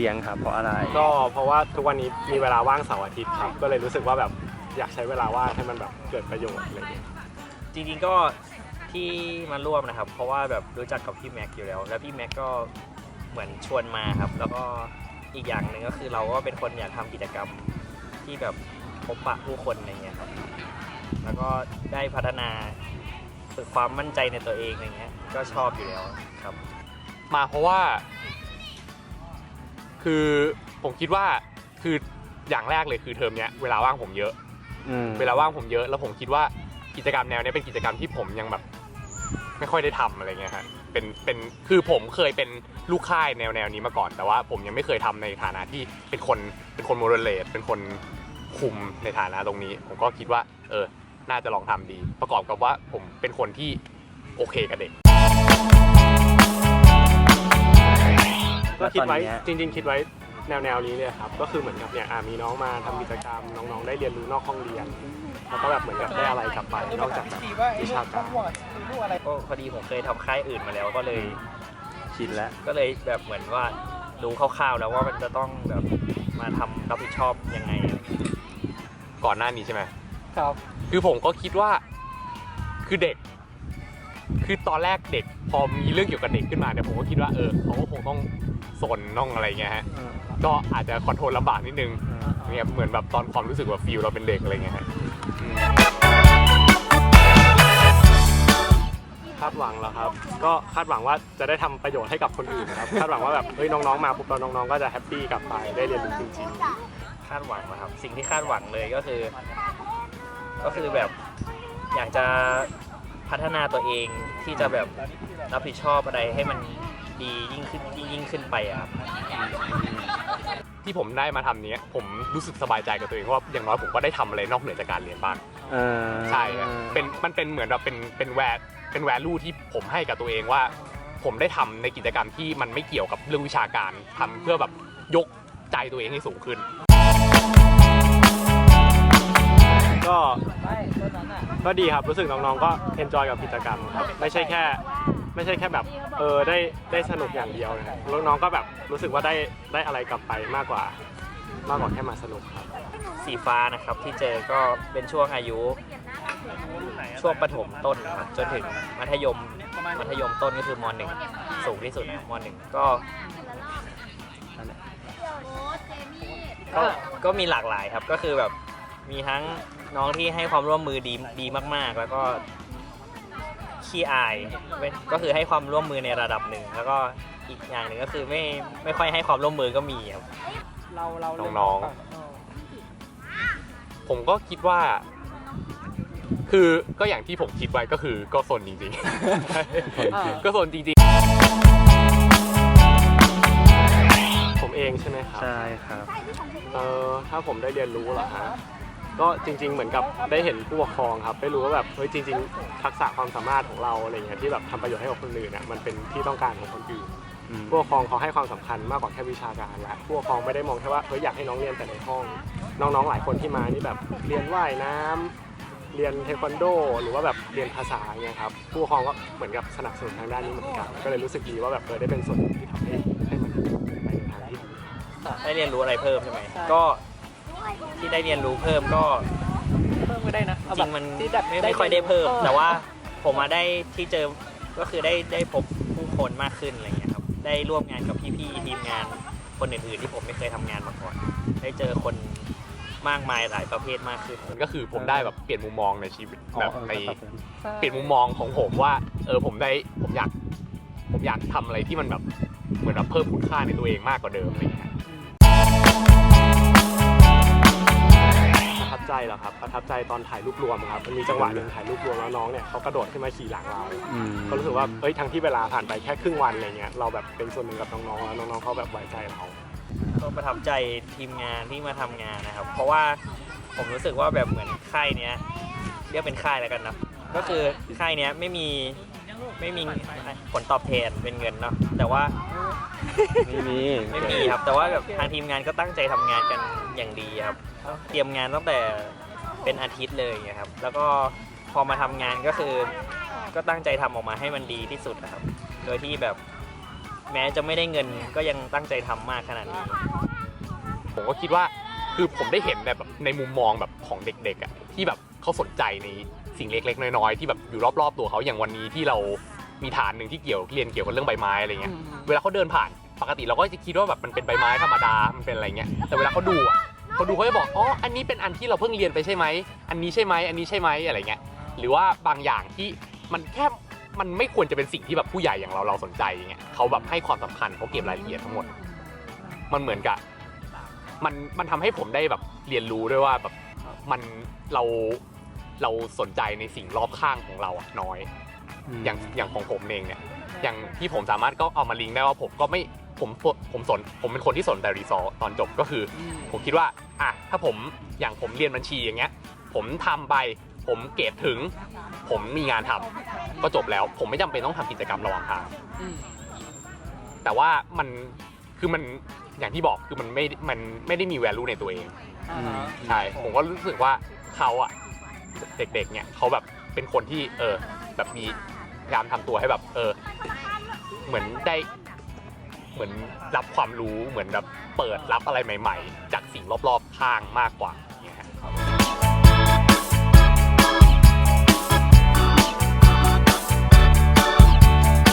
ร่วมเป็นพี่เลี้ยงครับเพราะอะไร ก็เพราะว่าทุกวันนี้มีเวลาว่างเสาร์อาทิตย์ครับ ก็เลยรู้สึกว่าแบบอยากใช้เวลาว่างให้มันแบบเกิดประโยชน์อะไรอย่างเงี้ยจริงๆก็ที่มาร่วมนะครับ เพราะว่าแบบรู้จักกับพี่แม็กอยู่แล้ว แล้วพี่แม็กก็เหมือนชวนมาครับ แล้วก็อีกอย่างหนึ่งก็คือเราก็เป็นคนอยากทำกิจกรรมที่แบบพบปะผู้คนอะไรเงี้ยครับ แล้วก็ได้พัฒนาฝึกความมั่นใจในตัวเองอะไรเงี้ย ก็ชอบอยู่แล้วครับ มาเพราะว่า คือผมคิดว่าคืออย่างแรกเลยคือเทอมเนี้ยเวลาว่างผมเยอะ อืมเวลาว่างผมเยอะ แล้วผมคิดว่ากิจกรรมแนวเนี้ยเป็นกิจกรรมที่ผมยังแบบ ไม่ค่อยได้ทำอะไรเงี้ยฮะเป็นเป็นคือผมเคยเป็นลูกค่ายแนวแนวนี้มาก่อน แต่ว่าผมยังไม่เคยทำในฐานะที่เป็นคนเป็นคนโมเดเลตเป็นคนคุมในฐานะตรงนี้ ผมก็คิดว่า เออ น่าจะลองทำดี ประกอบกับว่าผมเป็นคนที่โอเคกับเด็ก ก็คิดไว้แล้วตอนเนี้ยจริง ๆ คิดไว้แนวแนวๆนี้เลยครับ ก็คือเหมือนกับเนี่ยอะมีน้องมาทำกิจกรรม น้องๆ ได้เรียนรู้นอกห้องเรียน แล้วก็แบบเหมือนกับได้อะไรกลับไป นอกจากแบบวิชาการก็พอดีผมเคยทำค่ายอื่นมาแล้วก็เลย ชินแล้วก็เลยแบบเหมือนว่ารู้คร่าวๆแล้วว่ามันจะต้องแบบมาทำรับผิดชอบยังไงก่อนหน้านี้ใช่ไหม ครับ คือผมก็คิดว่าคือเด็ก คือตอนแรกเด็ก พอมีเรื่องเกี่ยวกับเด็กขึ้นมาเนี่ยผมก็คิดว่าเออเขาก็คงต้อง สนต้องอะไรเงี้ยฮะก็อาจจะคอนโทรลลำบากนิดนึงเนี่ยเหมือนแบบตอนความรู้สึกว่าฟีลเราเป็นเด็กอะไรเงี้ยฮะอืมคาดหวังเหรอครับ ก็คาดหวังว่าจะได้ทำประโยชน์ให้กับคนอื่นครับคาดหวังว่าแบบเฮ้ยน้องๆมาปุ๊บแล้วน้องๆก็จะแฮปปี้กลับไปได้เรียนรู้จริงคาดหวังนะครับ สิ่งที่คาดหวังเลยก็คือ ก็คือแบบอยากจะพัฒนาตัวเองที่จะแบบรับผิดชอบอะไรให้มัน ดียิ่งขึ้นยิ่งขึ้นไปอะครับที่ผมได้มาทำเนี้ย ผมรู้สึกสบายใจกับตัวเองเพราะว่าอย่างน้อยผมก็ได้ทำอะไรนอกเหนือจากการเรียนบ้างเออใช่ฮะเป็นมันเป็นเหมือนแบบเป็นเป็นแวร์เป็นแวลูที่ผมให้กับตัวเองว่า ผมได้ทำในกิจกรรมที่มันไม่เกี่ยวกับเรื่องวิชาการทำเพื่อแบบยกใจตัวเองให้สูงขึ้นๆก็ ก็ดีครับรู้สึกน้องๆก็เอนจอยกับกิจกรรมครับไม่ใช่แค่ ไม่ใช่แค่แบบเออได้ได้สนุกอย่างเดียวนะครับแล้วน้องก็แบบรู้สึกว่าได้ได้อะไรกลับไปมากกว่ามากกว่าแค่มาสนุกครับ สีฟ้านะครับที่เจอก็เป็นช่วงอายุ ช่วงประถมต้นนะครับจนถึงมัธยมมัธยมต้นก็คือมหนึ่งสูงที่สุดนะมหนึ่งก็ก็ก็มีหลากหลายครับก็คือแบบ มีทั้งน้องที่ให้ความร่วมมือดีดีมากๆ แล้วก็ขี้อายไม่ก็คือให้ความร่วมมือในระดับหนึ่ง แล้วก็อีกอย่างหนึ่งก็คือไม่ไม่ค่อยให้ความร่วมมือก็มีครับน้องๆผมก็คิดว่า คือก็อย่างที่ผมคิดไว้ก็คือก็สนจริงๆก็สนจริงผมเองใช่ไหมครับ ใช่ครับ เออถ้าผมได้เรียนรู้เหรอฮะ ก็จริง ๆ เหมือนกับได้เห็นผู้ปกครองครับได้รู้ว่าแบบเฮ้ยจริง ๆ ทักษะความสามารถของเราอะไรเงี้ยที่แบบทำประโยชน์ให้กับคนอื่นเนี่ยมันเป็นที่ต้องการของคนอื่นอืมผู้ปกครองเขาให้ความสำคัญมากกว่าแค่วิชาการและผู้ปกครองไม่ได้มองแค่ว่าเฮ้ยอยากให้น้องเรียนแต่ในห้อง น้องๆหลายคนที่มานี่แบบเรียนว่ายน้ำเรียนเทควันโด หรือว่าแบบเรียนภาษาเงี้ยครับผู้ปกครองก็เหมือนกับสนับสนุนทางด้านนี้เหมือนกันก็เลยรู้สึกดีว่าแบบเออได้เป็นส่วนหนึ่งที่ทำให้ให้มันไปในทางที่ดีได้เรียนรู้อะไรเพิ่มใช่ไหมก็ ที่ได้เรียนรู้เพิ่มก็เพิ่มก็ได้นะจเอาริแบบงมันที่แบบไม่ไม่ค่อยได้เพิ่ม แต่ว่าผมมาได้ที่เจอก็คือได้ได้พบผู้คนมากขึ้นอะไรเงี้ยครับ ได้ร่วมงานกับพี่ๆทีมงานคนอื่นๆที่ผมไม่เคยทำงานมาก่อน ได้เจอคนมากมายหลายประเภทมากขึ้นๆมันก็คือผมได้แบบเปลี่ยนมุมมองในชีวิตอ๋อแบบเออในครับผมเปลี่ยนมุมมองของผมว่า เออผมได้ผมอยาก ผมอยากทำอะไรที่มันแบบเหมือนแบบเพิ่มคุณค่าในตัวเองมากกว่าเดิมอะไรอย่างเงี้ย ใจเหรอครับประทับใจตอนถ่ายรูปรวมครับมันมีจังหวะหนึ่งถ่ายรูปรวมแล้วน้องเนี่ยเขากระโดดขึ้นมาขี่หลังเราอืม ก็รู้สึกว่าเอ้ยทั้งที่เวลาผ่านไปแค่ครึ่งวันอะไรเงี้ยเราแบบเป็นส่วนหนึ่งกับน้องๆแล้วน้องๆเขาแบบไว้ใจเรา ก็ประทับใจทีมงานที่มาทำงานนะครับ เพราะว่าผมรู้สึกว่าแบบเหมือนค่ายเนี้ยเรียกเป็นค่ายแล้วกันนะก็คือค่ายเนี้ยไม่มี ไม่มีผลตอบแทนเป็นเงินเนาะแต่ว่า ไม่มี ไม่มีครับ แต่ว่าแบบทางทีมงานก็ตั้งใจทำงานกันอย่างดีครับ เตรียมงานตั้งแต่เป็นอาทิตย์เลยอย่างเงี้ยครับ แล้วก็พอมาทำงานก็คือ ก็ตั้งใจทำออกมาให้มันดีที่สุดนะครับ โดยที่แบบแม้จะไม่ได้เงินก็ยังตั้งใจทำมากขนาดนี้ ผมก็คิดว่าคือผมได้เห็นแบบในมุมมองแบบของเด็กๆอะที่แบบเขาสนใจใน สิ่งเล็กๆ น้อยๆ ที่แบบอยู่รอบๆ ตัวเขาอย่างวันนี้ที่เรามีฐานหนึ่งที่เกี่ยวเรียนเกี่ยวกับเรื่องใบไม้อะไรเงี้ย เวลาเขาเดินผ่านปกติเราก็จะคิดว่าแบบมันเป็นใบไม้ธรรมดา มันเป็นอะไรเงี้ย แต่เวลาเขาดูอะเขาดูเขาจะบอก อ๋อ อันนี้เป็นอันที่เราเพิ่งเรียนไปใช่ไหม อันนี้ใช่ไหม อันนี้ใช่ไหมอะไรเงี้ย หรือว่าบางอย่างที่มันแค่ มันไม่ควรจะเป็นสิ่งที่แบบผู้ใหญ่อย่างเราเราสนใจอย่างเงี้ยเขาแบบให้ความสำคัญเขาเก็บรายละเอียดทั้งหมด มันเหมือนกับ มัน มันทำให้ผมได้แบบเรียนรู้ด้วยว่าแบบ มัน เรา เราสนใจในสิ่งรอบข้างของเราอะน้อย อย่างอย่างของผมเองเนี่ยอย่างที่ผมสามารถก็เอามาลิงก์ได้ว่าผมก็ไม่ผมผมสนผมเป็นคนที่สนแต่รีซอร์ตอนจบก็คือ ผมคิดว่าอะถ้าผมอย่างผมเรียนบัญชีอย่างเงี้ย ผมทำไปผมเกรดถึง ผมมีงานทำก็จบแล้ว ผมไม่จำเป็นต้องทำกิจกรรมระหว่างทางแต่ว่ามันคือมันอย่างที่บอกคือมันไม่มันไม่ได้มี value ในตัวเองใช่ผมก็รู้สึกว่าเขาอะ เด็กๆเนี่ยเขาแบบเป็นคนที่เออแบบมีพยายามทำตัวให้แบบเออเหมือนได้เหมือนรับความรู้เหมือนแบบเปิดรับอะไรใหม่ ๆ จากสิ่งรอบๆข้างมากกว่า